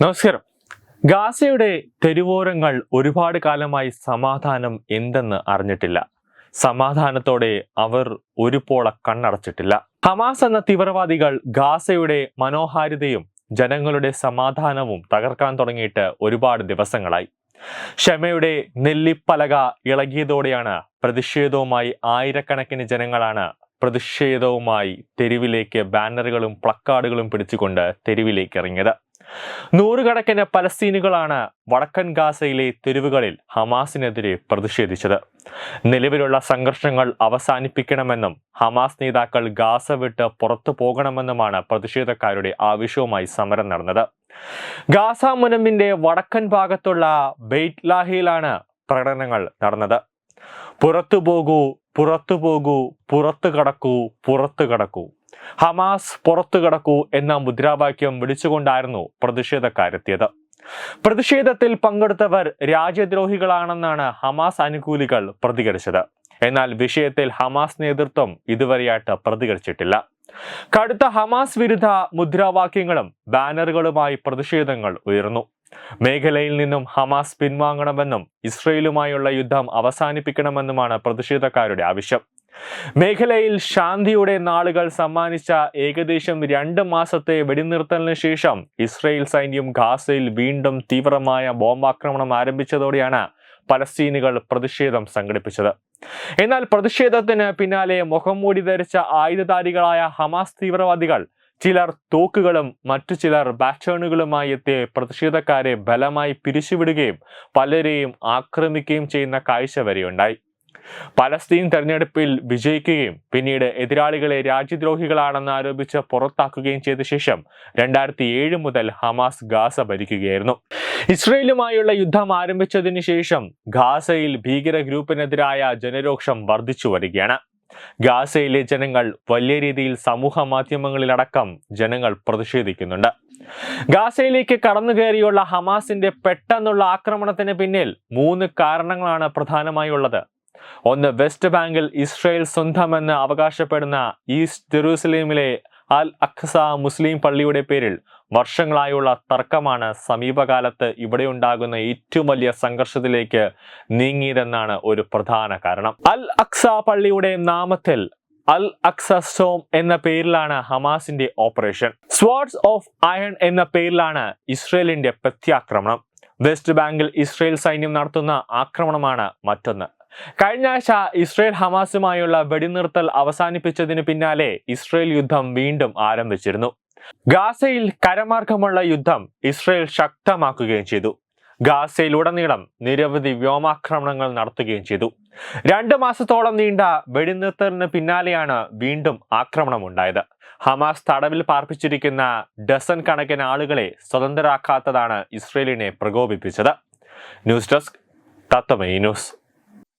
നമസ്കാരം. ഗാസയുടെ തെരുവോരങ്ങൾ ഒരുപാട് കാലമായി സമാധാനം എന്തെന്ന് അറിഞ്ഞിട്ടില്ല. സമാധാനത്തോടെ അവർ ഒരു പോള കണ്ണടച്ചിട്ടില്ല. ഹമാസ് എന്ന തീവ്രവാദികൾ ഗാസയുടെ മനോഹാരിതയും ജനങ്ങളുടെ സമാധാനവും തകർക്കാൻ തുടങ്ങിയിട്ട് ഒരുപാട് ദിവസങ്ങളായി. ക്ഷമയുടെ നെല്ലിപ്പലക ഇളകിയതോടെയാണ് പ്രതിഷേധവുമായി ആയിരക്കണക്കിന് ജനങ്ങളാണ് പ്രതിഷേധവുമായി തെരുവിലേക്ക് ബാനറുകളും പ്ലക്കാർഡുകളും പിടിച്ചുകൊണ്ട് തെരുവിലേക്ക് ഇറങ്ങിയത്. നൂറുകണക്കിന് പലസ്തീനുകളാണ് വടക്കൻ ഗാസയിലെ തെരുവുകളിൽ ഹമാസിനെതിരെ പ്രതിഷേധിച്ചത്. നിലവിലുള്ള സംഘർഷങ്ങൾ അവസാനിപ്പിക്കണമെന്നും ഹമാസ് നേതാക്കൾ ഗാസ വിട്ട് പുറത്തു പോകണമെന്നുമാണ് പ്രതിഷേധക്കാരുടെ ആവശ്യവുമായി സമരം നടന്നത്. ഗാസ മുനമ്പിന്റെ വടക്കൻ ഭാഗത്തുള്ള ബെയ്റ്റ്ലാഹിയിലാണ് പ്രകടനങ്ങൾ നടന്നത്. പുറത്തു പോകൂ പുറത്തു പോകൂ പുറത്തു കടക്കൂ പുറത്തു കടക്കൂ. ഹമാസ് പുറത്തു കിടക്കൂ എന്ന മുദ്രാവാക്യം വിളിച്ചുകൊണ്ടായിരുന്നു പ്രതിഷേധക്കാരെത്തിയത്. പ്രതിഷേധത്തിൽ പങ്കെടുത്തവർ രാജ്യദ്രോഹികളാണെന്നാണ് ഹമാസ് അനുകൂലികൾ പ്രതികരിച്ചത്. എന്നാൽ വിഷയത്തിൽ ഹമാസ് നേതൃത്വം ഇതുവരെയായിട്ട് പ്രതികരിച്ചിട്ടില്ല. കടുത്ത ഹമാസ് വിരുദ്ധ മുദ്രാവാക്യങ്ങളും ബാനറുകളുമായി പ്രതിഷേധങ്ങൾ ഉയർന്നു. മേഖലയിൽ നിന്നും ഹമാസ് പിൻവാങ്ങണമെന്നും ഇസ്രയേലുമായുള്ള യുദ്ധം അവസാനിപ്പിക്കണമെന്നുമാണ് പ്രതിഷേധക്കാരുടെ ആവശ്യം. മേഖലയിൽ ശാന്തിയുടെ നാളുകൾ സമ്മാനിച്ച ഏകദേശം രണ്ട് മാസത്തെ വെടിനിർത്തലിന് ശേഷം ഇസ്രയേൽ സൈന്യം ഗാസയിൽ വീണ്ടും തീവ്രമായ ബോംബാക്രമണം ആരംഭിച്ചതോടെയാണ് പലസ്തീനുകൾ പ്രതിഷേധം സംഘടിപ്പിച്ചത്. എന്നാൽ പ്രതിഷേധത്തിന് പിന്നാലെ മുഖംമൂടി ധരിച്ച ആയുധധാരികളായ ഹമാസ് തീവ്രവാദികൾ ചിലർ തോക്കുകളും മറ്റു ചിലർ ബാറ്റേണുകളുമായി എത്തിയ പ്രതിഷേധക്കാരെ ബലമായി പിരിച്ചുവിടുകയും പലരെയും ആക്രമിക്കുകയും ചെയ്യുന്ന കാഴ്ച വരെയുണ്ടായി. പലസ്തീൻ തെരഞ്ഞെടുപ്പിൽ വിജയിക്കുകയും പിന്നീട് എതിരാളികളെ രാജ്യദ്രോഹികളാണെന്ന് ആരോപിച്ച് പുറത്താക്കുകയും ചെയ്ത ശേഷം രണ്ടായിരത്തി ഏഴ് മുതൽ ഹമാസ് ഗാസ ഭരിക്കുകയായിരുന്നു. ഇസ്രയേലുമായുള്ള യുദ്ധം ആരംഭിച്ചതിന് ശേഷം ഗാസയിൽ ഭീകര ഗ്രൂപ്പിനെതിരായ ജനരോക്ഷം വർദ്ധിച്ചു വരികയാണ്. ഗാസയിലെ ജനങ്ങൾ വലിയ രീതിയിൽ സമൂഹ മാധ്യമങ്ങളിലടക്കം ജനങ്ങൾ പ്രതിഷേധിക്കുന്നുണ്ട്. ഗാസയിലേക്ക് കടന്നു കയറിയുള്ള ഹമാസിന്റെ പെട്ടെന്നുള്ള ആക്രമണത്തിന് പിന്നിൽ മൂന്ന് കാരണങ്ങളാണ് പ്രധാനമായി ഉള്ളത് ഒന്ന് വെസ്റ്റ് ബാങ്കിൽ ഇസ്രയേൽ സ്വന്തമെന്ന് അവകാശപ്പെടുന്ന ഈസ്റ്റ് ജെറൂസലേമിലെ അൽ അഖ്സ മുസ്ലിം പള്ളിയുടെ പേരിൽ വർഷങ്ങളായുള്ള തർക്കമാണ് സമീപകാലത്ത് ഇവിടെ ഉണ്ടാകുന്ന ഏറ്റവും വലിയ സംഘർഷത്തിലേക്ക് നീങ്ങിയതെന്നാണ് ഒരു പ്രധാന കാരണം. അൽ അക്സ പള്ളിയുടെ നാമത്തിൽ അൽ അക്സ സോം എന്ന പേരിലാണ് ഹമാസിന്റെ ഓപ്പറേഷൻ. സ്വാർഡ്സ് ഓഫ് അയൺ എന്ന പേരിലാണ് ഇസ്രയേലിന്റെ പ്രത്യാക്രമണം. വെസ്റ്റ് ബാങ്കിൽ ഇസ്രയേൽ സൈന്യം നടത്തുന്ന ആക്രമണമാണ് മറ്റൊന്ന്. കഴിഞ്ഞ ആഴ്ച ഇസ്രയേൽ ഹമാസുമായുള്ള വെടിനിർത്തൽ അവസാനിപ്പിച്ചതിന് പിന്നാലെ ഇസ്രയേൽ യുദ്ധം വീണ്ടും ആരംഭിച്ചിരുന്നു. ഗാസയിൽ കരമാർഗമുള്ള യുദ്ധം ഇസ്രയേൽ ശക്തമാക്കുകയും ചെയ്തു. ഗാസയിലുടനീളം നിരവധി വ്യോമാക്രമണങ്ങൾ നടത്തുകയും ചെയ്തു. രണ്ട് മാസത്തോളം നീണ്ട വെടിനിർത്തലിന് പിന്നാലെയാണ് വീണ്ടും ആക്രമണം ഉണ്ടായത് ഹമാസ് തടവിൽ പാർപ്പിച്ചിരിക്കുന്ന ഡസൻ കണക്കിന് ആളുകളെ സ്വതന്ത്രരാക്കാത്തതാണ് ഇസ്രയേലിനെ പ്രകോപിപ്പിച്ചത്. News desk തത്തമൈ news.